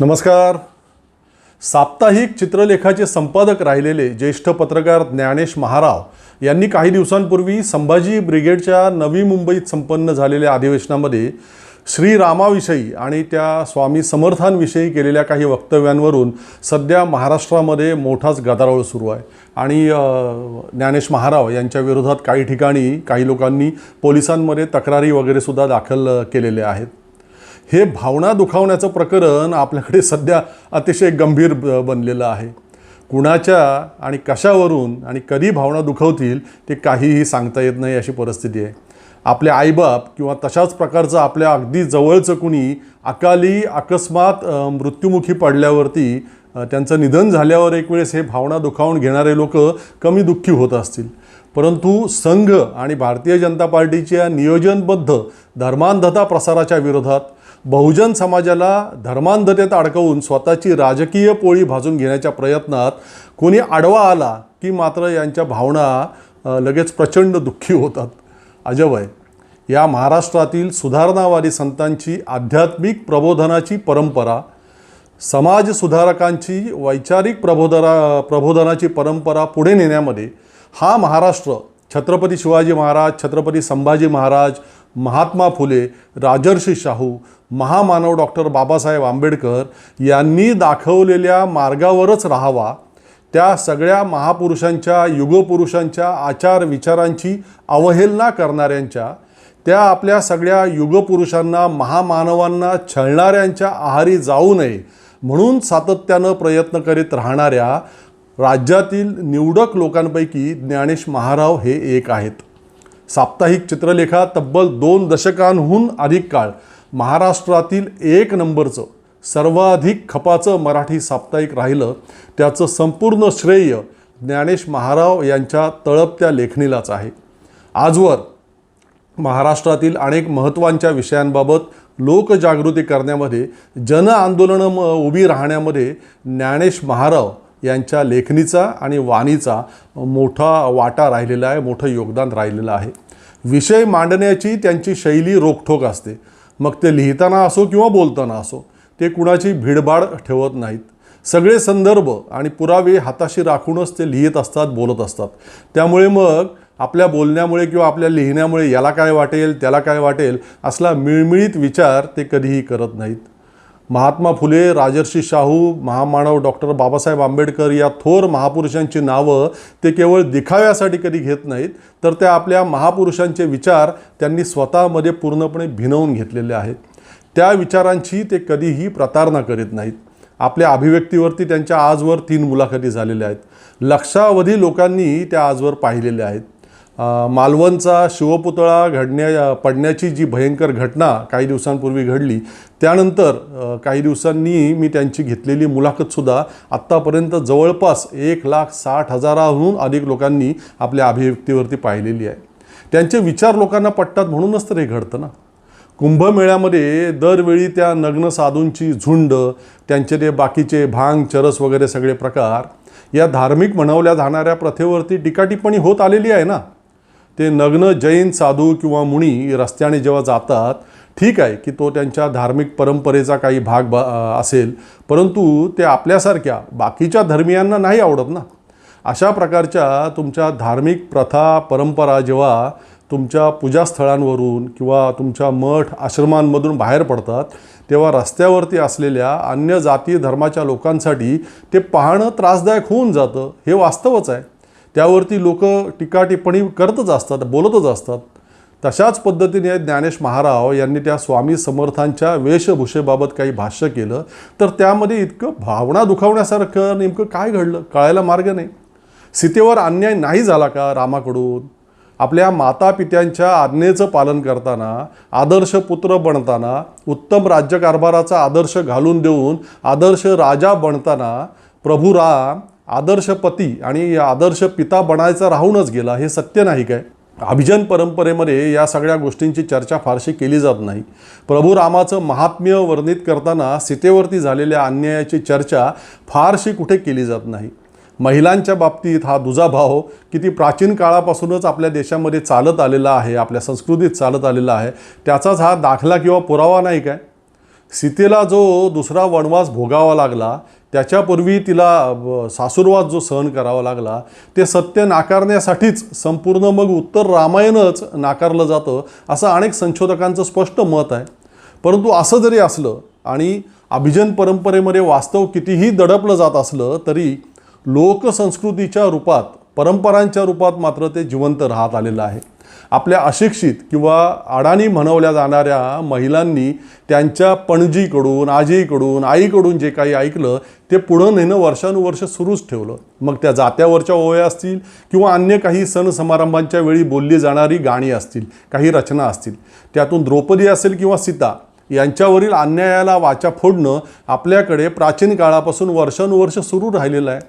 नमस्कार. साप्ताहिक चित्रलेखाचे संपादक राहिलेले ज्येष्ठ पत्रकार ज्ञानेश महाराव यांनी काही दिवसांपूर्वी संभाजी ब्रिगेडच्या नवी मुंबईत संपन्न झालेल्या अधिवेशनामध्ये श्रीरामाविषयी आणि त्या स्वामी समर्थांविषयी केलेल्या काही वक्तव्यांवरून सध्या महाराष्ट्रामध्ये मोठाच गदारोळ सुरू आहे. आणि ज्ञानेश महाराव यांच्या विरोधात काही ठिकाणी काही लोकांनी पोलिसांमध्ये तक्रारी वगैरेसुद्धा दाखल केलेल्या आहेत. हे भावना दुखावण्याचं प्रकरण आपल्याकडे सध्या अतिशय गंभीर बनलेलं आहे. कुणाच्या आणि कशावरून आणि कधी भावना दुखवतील ते काहीही सांगता येत नाही अशी परिस्थिती आहे. आपले आईबाप किंवा तशाच प्रकारचं आपल्या अगदी जवळचं कुणी अकाली अकस्मात मृत्युमुखी पडल्यावरती त्यांचं निधन झाल्यावर एक वेळेस हे भावना दुखावून घेणारे लोक कमी दुःखी होत असतील. परंतु संघ आणि भारतीय जनता पार्टीच्या नियोजनबद्ध धर्मांधता प्रसाराच्या विरोधात बहुजन समाजाला धर्मांधतेत अडकवून स्वतःची राजकीय पोळी भाजून घेण्याच्या प्रयत्नात कोणी आडवा आला की मात्र यांच्या भावना लगेच प्रचंड दुःखी होतात. अजब आहे या महाराष्ट्रातील सुधारणावादी संतांची आध्यात्मिक प्रबोधनाची परंपरा समाज सुधारकांची वैचारिक प्रबोधना प्रबोधनाची परंपरा पुढे नेण्यामध्ये हा महाराष्ट्र छत्रपती शिवाजी महाराज छत्रपती संभाजी महाराज महात्मा फुले राजर्षी शाहू महामानव डॉक्टर बाबासाहेब आंबेडकर यांनी दाखवलेल्या मार्गावरच राहावा. त्या सगळ्या महापुरुषांच्या युगपुरुषांच्या आचार विचारांची अवहेलना करणाऱ्यांच्या त्या आपल्या सगळ्या युगपुरुषांना महामानवांना छळणाऱ्यांच्या आहारी जाऊ नये म्हणून सातत्यानं प्रयत्न करीत राहणाऱ्या राज्यातील निवडक लोकांपैकी ज्ञानेश महाराव हे एक आहेत. साप्ताहिक चित्रलेखा तब्बल दोन दशकांहून अधिक काळ महाराष्ट्रातील एक नंबरचं सर्वाधिक खपाचं मराठी साप्ताहिक राहिलं त्याचं संपूर्ण श्रेय ज्ञानेश महाराव यांच्या तळपत्या लेखणीलाच आहे. आजवर महाराष्ट्रातील अनेक महत्त्वांच्या विषयांबाबत लोकजागृती करण्यामध्ये जन आंदोलनं म उभी राहण्यामध्ये ज्ञानेश महाराव यांच्या लेखणीचा आणि वाणीचा मोठा वाटा राहिलेला आहे मोठं योगदान राहिलेलं आहे. विषय मांडण्याची त्यांची शैली रोखठोक असते. मग ते लिहिताना असो किंवा बोलताना असो ते कुणाची भिडभाड ठेवत नाहीत. सगळे संदर्भ आणि पुरावे हाताशी राखूनच ते लिहित असतात बोलत असतात. त्यामुळे मग आपल्या बोलण्यामुळे किंवा आपल्या लिहिण्यामुळे याला काय वाटेल त्याला काय वाटेल असला मिळमिळीत विचार ते कधीही करत नाहीत. महात्मा फुले राजर्षी शाहू महामानव डॉक्टर बाबासाहेब आंबेडकर या थोर महापुरुषांची नावं ते केवळ दिखाव्यासाठी कधी घेत नाहीत तर त्या आपल्या महापुरुषांचे विचार त्यांनी स्वतःमध्ये पूर्णपणे भिनवून घेतलेले आहेत. त्या विचारांची ते कधीही प्रतारणा करीत नाहीत. आपल्या अभिव्यक्तीवरती त्यांच्या आजवर तीन मुलाखती झालेल्या आहेत. लक्षावधी लोकांनी त्या आजवर पाहिलेल्या आहेत. मालवणचा शिवपुतळा घडण्या पडण्याची जी भयंकर घटना काही दिवसांपूर्वी घडली त्यानंतर काही दिवसांनी मी त्यांची घेतलेली मुलाखतसुद्धा आत्तापर्यंत जवळपास एक लाख साठ हजाराहून अधिक लोकांनी आपल्या अभिव्यक्तीवरती पाहिलेली आहे. त्यांचे विचार लोकांना पटतात म्हणूनच तर हे घडतं ना. कुंभमेळ्यामध्ये दरवेळी त्या नग्न साधूंची झुंड त्यांचे ते बाकीचे भांग चरस वगैरे सगळे प्रकार या धार्मिक म्हणवल्या जाणाऱ्या प्रथेवरती टीकाटिप्पणी होत आलेली आहे ना. ते नग्न जैन साधू किंवा मुनी रस्त्याने जेव्हा जातात ठीक आहे की तो त्यांच्या धार्मिक परंपरेचा काही भाग ब असेल परंतु ते आपल्यासारख्या बाकीच्या धर्मियांना नाही आवडत ना. अशा प्रकारच्या तुमच्या धार्मिक प्रथा परंपरा जेव्हा तुमच्या पूजास्थळांवरून किंवा तुमच्या मठ आश्रमांमधून बाहेर पडतात तेव्हा रस्त्यावरती असलेल्या अन्य जाती धर्माच्या लोकांसाठी ते पाहणं त्रासदायक होऊन जातं हे वास्तवच आहे. त्यावरती लोक टीका टिप्पणी करतच असतात बोलतच असतात. तशाच पद्धतीने ज्ञानेश महाराव यांनी त्या स्वामी समर्थांच्या वेशभूषेबाबत काही भाष्य केलं. तर त्यामध्ये इतकं भावना दुखावण्यासारखं नेमकं काय घडलं? कळायला मार्ग नाही. सीतेवर अन्याय नाही झाला का रामाकडून? आपल्या माता पित्यांच्या आज्ञेचं पालन करताना आदर्श पुत्र बनताना उत्तम राज्यकारभाराचा आदर्श घालून देऊन आदर्श राजा बनताना प्रभू राम आदर्श पती आणि आदर्श पिता बनायचा राहूनच गेला हे सत्य नाही काय? अभिजन परंपरेमध्ये या सगळ्या गोष्टींची चर्चा फारशी केली जात नाही. प्रभू रामाचं महात्म्य वर्णित करताना सीतेवरती झालेल्या अन्यायाची चर्चा फारशी कुठे केली जात नाही. महिलांच्या बाबतीत हा दुजाभाव किती प्राचीन काळापासूनच आपल्या देशामध्ये चालत आलेला आहे आपल्या संस्कृतीत चालत आलेला आहे त्याचाच हा दाखला किंवा पुरावा नाही काय? सीतेला जो दुसरा वनवास भोगावा लागला त्याच्यापूर्वी तिला ब- सासुरवास जो सहन करावा लागला ते सत्य नाकारण्यासाठीच संपूर्ण मग उत्तर रामायणच नाकारलं जातं असं अनेक संशोधकांचं स्पष्ट मत आहे. परंतु असं जरी असलं आणि अभिजन परंपरेमध्ये वास्तव कितीही दडपलं जात असलं तरी लोकसंस्कृतीच्या रूपात परंपरांच्या रूपात मात्र ते जिवंत राहत आलेलं आहे. आपल्या अशिक्षित किंवा अडाणी म्हणवल्या जाणाऱ्या महिलांनी त्यांच्या पणजीकडून आजीकडून आईकडून जे काही ऐकलं ते पुढं नेणं वर्षानुवर्ष सुरूच ठेवलं. मग त्या जात्यावरच्या ओव्या असतील किंवा अन्य काही सण समारंभांच्या वेळी बोलली जाणारी गाणी असतील काही रचना असतील. त्यातून द्रौपदी असेल किंवा सीता यांच्यावरील अन्यायाला वाचा फोडणं आपल्याकडे प्राचीन काळापासून वर्षानुवर्ष सुरू राहिलेलं आहे.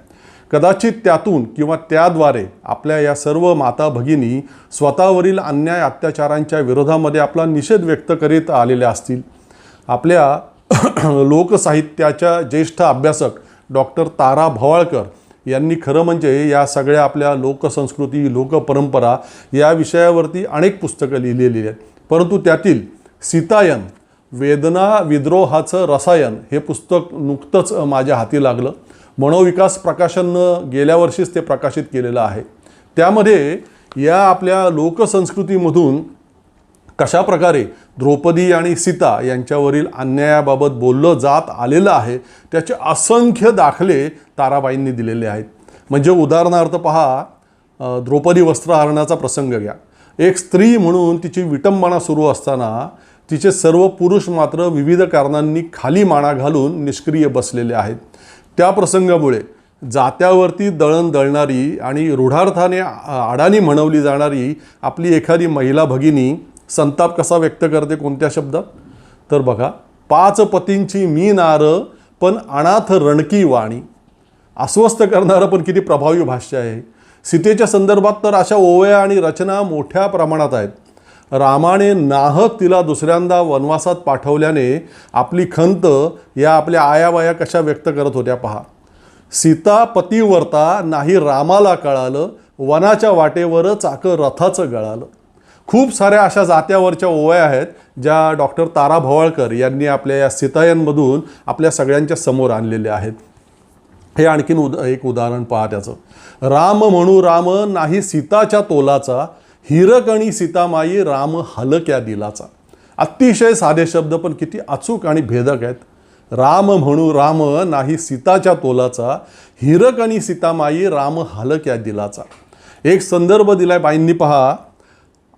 कदाचित त्यातून किंवा त्याद्वारे आपल्या या सर्व माता भगिनी स्वतःवरील अन्याय अत्याचारांच्या विरोधामध्ये आपला निषेध व्यक्त करीत आलेल्या असतील. आपल्या लोकसाहित्याच्या ज्येष्ठ अभ्यासक डॉक्टर तारा भवाळकर यांनी खरं म्हणजे या सगळ्या आपल्या लोकसंस्कृती लोकपरंपरा या विषयावरती अनेक पुस्तकं लिहिलेली आहेत. परंतु त्यातील सीतायन वेदना विद्रोहाचं रसायन हे पुस्तक नुकतंच माझ्या हाती लागलं. मनोविकास प्रकाशननं गेल्या वर्षीच ते प्रकाशित केलेलं आहे. त्यामध्ये या आपल्या लोकसंस्कृतीमधून कशा प्रकारे द्रौपदी आणि सीता यांच्यावरील अन्यायाबाबत बोललं जात आलेलं आहे त्याचे असंख्य दाखले ताराबाईंनी दिलेले आहेत. म्हणजे उदाहरणार्थ पहा द्रौपदी वस्त्रहरणाचा प्रसंग घ्या. एक स्त्री म्हणून तिची विटंबना सुरू असताना तिचे सर्व पुरुष मात्र विविध कारणांनी खाली माणा घालून निष्क्रिय बसलेले आहेत. त्या प्रसंगामुळे जात्यावरती दळण दळणारी आणि रूढार्थाने आ- अडाणी म्हणवली जाणारी आपली एखादी महिला भगिनी संताप कसा व्यक्त करते कोणत्या शब्दात? तर बघा पाच पतींची मी नार पण अनाथ रणकी वाणी. अस्वस्थ करणारं पण किती प्रभावी भाष्य आहे. सीतेच्या संदर्भात तर अशा ओव्या आणि रचना मोठ्या प्रमाणात आहेत. रामाने नाहक तिला दुसऱ्यांदा वनवासात पाठवल्याने आपली खंत या आपल्या आयाबाया कशा व्यक्त करत होत्या पहा. सीता पतिवर्ता नाही रामाला कळालं वनाच्या वाटेवरच आकं रथाचं गळालं. खूप साऱ्या अशा जात्यावरच्या ओव्या आहेत ज्या डॉक्टर तारा भवाळकर यांनी आपल्या या सीतायनमधून आपल्या सगळ्यांच्या समोर आणलेल्या आहेत. हे आणखीन उद एक उदाहरण पहा त्याचं. राम म्हणू राम नाही सीताच्या तोलाचा हिरकणी सीतामाई राम हलक्या दिलाचा. अतिशय साधे शब्द पण किती अचूक आणि भेदक आहेत. राम म्हणू राम नाही सीताच्या तोलाचा. हिरकणी सीतामाई राम हलक्या दिलाचा. एक संदर्भ दिलाय बाईंनी पहा.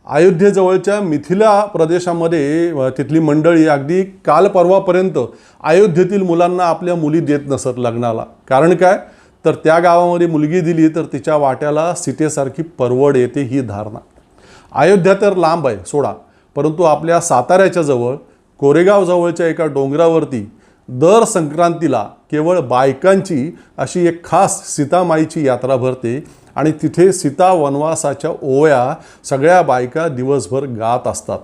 अयोध्येजवळच्या मिथिला प्रदेशामध्ये तिथली मंडळी अगदी काल परवापर्यंत अयोध्येतील मुलांना आपल्या मुली देत नसत लग्नाला. कारण काय? तर त्या गावामध्ये मुलगी दिली तर तिच्या वाट्याला सीतेसारखी परवड येते ही धारणा. अयोध्या तर लांब आहे सोडा. परंतु आपल्या साताऱ्याच्या जवळ कोरेगाव जवळच्या एका डोंगरावरती दर संक्रांतीला केवळ बायकांची अशी एक खास सीतामाईची यात्रा भरते आणि तिथे सीता वनवासाच्या ओव्या सगळ्या बायका दिवसभर गात असतात.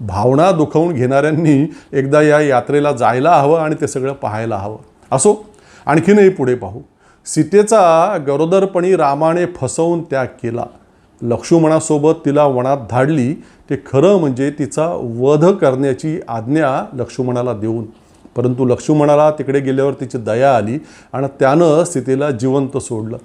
भावना दुखवून घेणाऱ्यांनी एकदा या यात्रेला जायला हवं आणि ते सगळं पाहायला हवं. असो आणखीनही पुढे पाहू. सीतेचा गरोदरपणी रामाने फसवून त्याग केला. लक्ष्मणासोबत तिला वनात धाडली ते खरं म्हणजे तिचा वध करण्याची आज्ञा लक्ष्मणाला देऊन. परंतु लक्ष्मणाला तिकडे गेल्यावर तिची दया आली आणि त्यानं सीतेला जिवंत सोडलं.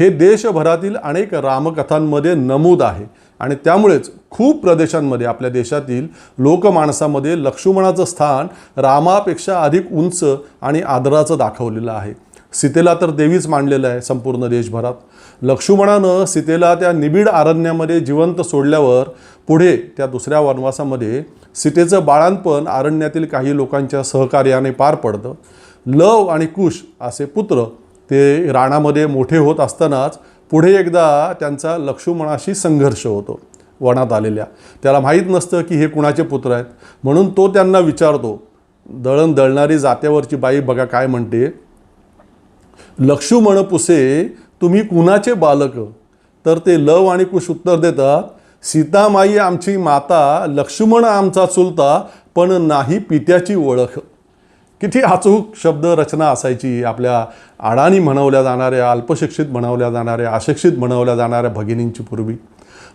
हे देशभरातील अनेक रामकथांमध्ये नमूद आहे आणि त्यामुळेच खूप प्रदेशांमध्ये आपल्या देशातील लोकमाणसामध्ये लक्ष्मणाचं स्थान रामापेक्षा अधिक उंच आणि आदराचं दाखवलेलं आहे. सीतेला तर देवीच मांडलेलं आहे संपूर्ण देशभरात. लक्ष्मणानं सीतेला त्या निबिड आरण्यामध्ये जिवंत सोडल्यावर पुढे त्या दुसऱ्या वनवासामध्ये सीतेचं बाळांपण आरण्यातील काही लोकांच्या सहकार्याने पार पडतं. लव आणि कुश असे पुत्र ते राणामध्ये मोठे होत असतानाच पुढे एकदा त्यांचा लक्ष्मणाशी संघर्ष होतो वनात आलेल्या. त्याला माहीत नसतं की हे कुणाचे पुत्र आहेत. म्हणून तो त्यांना विचारतो दळण दळणारी जात्यावरची बाई बघा काय म्हणते? लक्ष्मण पुसे तुम्ही कुणाचे बालक? तर ते लव आणि कुश उत्तर देतात सीतामाई आमची माता लक्ष्मण आमचा चुलता पण नाही पित्याची ओळख. किती अचूक शब्द रचना असायची. आपल्या अडाणी म्हणवल्या जाणाऱ्या अल्पशिक्षित म्हणवल्या जाणाऱ्या अशिक्षित म्हणवल्या जाणाऱ्या भगिनींची पूर्वी.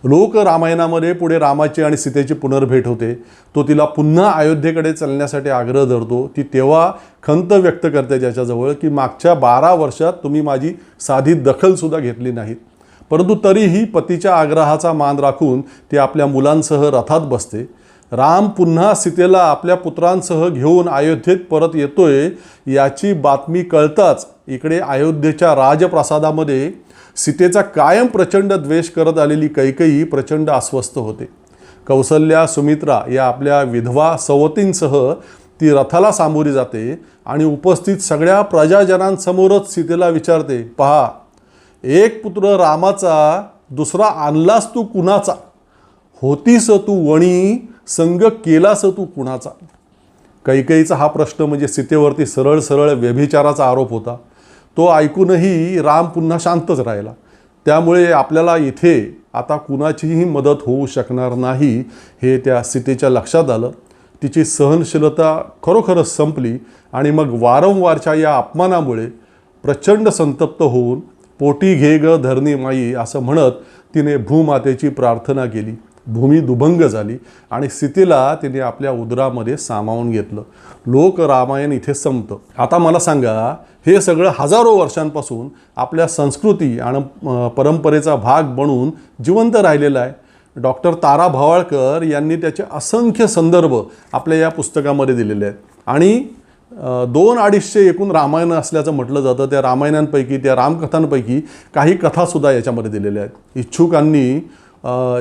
लोक रामायणामध्ये पुढे रामाची आणि सीतेची पुनर्भेट होते. तो तिला पुन्हा अयोध्येकडे चालण्यासाठी आग्रह धरतो. ती तेव्हा खंत व्यक्त करते ज्याच्याजवळ की मागच्या बारा वर्षात तुम्ही माझी साधी दखलसुद्धा घेतली नाहीत. परंतु तरीही पतीच्या आग्रहाचा मान राखून ती आपल्या मुलांसह रथात बसते. राम पुन्हा सीतेला आपल्या पुत्रांसह घेऊन अयोध्येत परत येतोय याची बातमी कळताच इकडे अयोध्येच्या राजप्रासादामध्ये सीतेचा कायम प्रचंड द्वेष करत आलेली कैकई प्रचंड अस्वस्थ होते. कौसल्या सुमित्रा या आपल्या विधवा सवतींसह ती रथाला सामोरी जाते आणि उपस्थित सगळ्या प्रजाजनांसमोरच सीतेला विचारते पहा एक पुत्र रामाचा दुसरा आणलास तू कुणाचा? होतीस तू वणी संग केलास तू कुणाचा? कैकईचा हा प्रश्न म्हणजे सीतेवरती सरळ सरळ व्यभिचाराचा आरोप होता. तो ऐकूनही राम पुन्हा शांतच राहिला. त्यामुळे आपल्याला इथे आता कुणाचीही मदत होऊ शकणार नाही हे त्या सीतेच्या लक्षात आलं. तिची सहनशीलता खरोखरच संपली आणि मग वारंवारच्या या अपमानामुळे प्रचंड संतप्त होऊन पोटी घे ग धरणी माई असं म्हणत तिने भूमातेची प्रार्थना केली. भूमी दुभंग झाली आणि सीतेला तिने आपल्या उदरामध्ये सामावून घेतलं. लोक रामायण इथे संपतं. आता मला सांगा हे सगळं हजारो वर्षांपासून आपल्या संस्कृती आणि परंपरेचा भाग बनून जिवंत राहिलेला आहे. डॉक्टर तारा भवाळकर यांनी त्याचे असंख्य संदर्भ आपल्या या पुस्तकामध्ये दिलेले आहेत. आणि दोन अडीचशे एकूण रामायण असल्याचं म्हटलं जातं. त्या रामायणांपैकी त्या रामकथांपैकी काही कथासुद्धा याच्यामध्ये दिलेल्या आहेत. इच्छुकांनी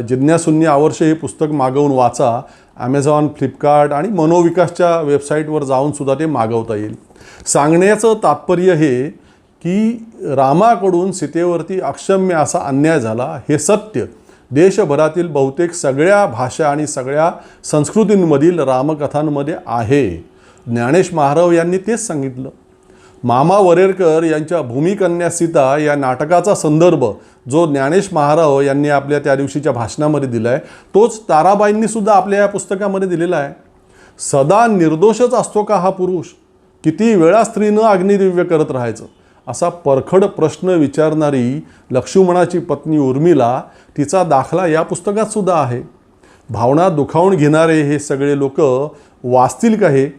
जिज्ञासूंनी आवर्ष हे पुस्तक मागवून वाचा. ॲमेझॉन फ्लिपकार्ट आणि मनोविकासच्या वेबसाईटवर जाऊन सुद्धा ते मागवता येईल. सांगण्याचं तात्पर्य हे की रामाकडून सीतेवरती अक्षम्य असा अन्याय झाला हे सत्य. देशभरातील बहुतेक सगळ्या भाषा आणि सगळ्या संस्कृतींमधील रामकथांमध्ये आहे. ज्ञानेश महाराव यांनी तेच सांगितलं. मामा वरेरकर यांच्या भूमिकन्या सीता या नाटकाचा संदर्भ जो ज्ञानेश महाराव यांनी आपल्या त्या दिवशीच्या भाषणामध्ये दिला आहे तोच ताराबाईंनीसुद्धा आपल्या या पुस्तकामध्ये दिलेला आहे. सदा निर्दोषच असतो का हा पुरुष? किती वेळा स्त्रीनं अग्निदिव्य करत राहायचं? असा परखड प्रश्न विचारणारी लक्ष्मणाची पत्नी उर्मिला तिचा दाखला या पुस्तकात सुद्धा आहे. भावना दुखावून घेणारे हे सगळे लोक वाचतील का हे?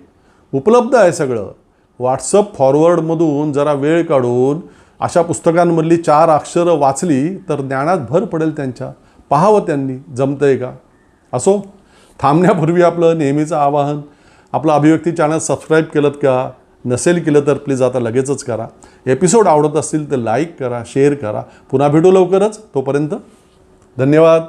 उपलब्ध आहे सगळं. व्हॉट्सअप फॉरवर्डमधून जरा वेळ काढून अशा पुस्तकांमधली चार अक्षरं वाचली तर ज्ञानात भर पडेल त्यांच्या. पाहावं त्यांनी जमतंय का? असो थांबण्यापूर्वी आपलं नेहमीचं आवाहन. आपलं अभिव्यक्ती चॅनल सबस्क्राईब केलं का? नसेल केलं तर प्लीज आता लगेचच करा. एपिसोड आवडत असतील तर लाईक करा शेअर करा. पुन्हा भेटू लवकरच. तोपर्यंत धन्यवाद.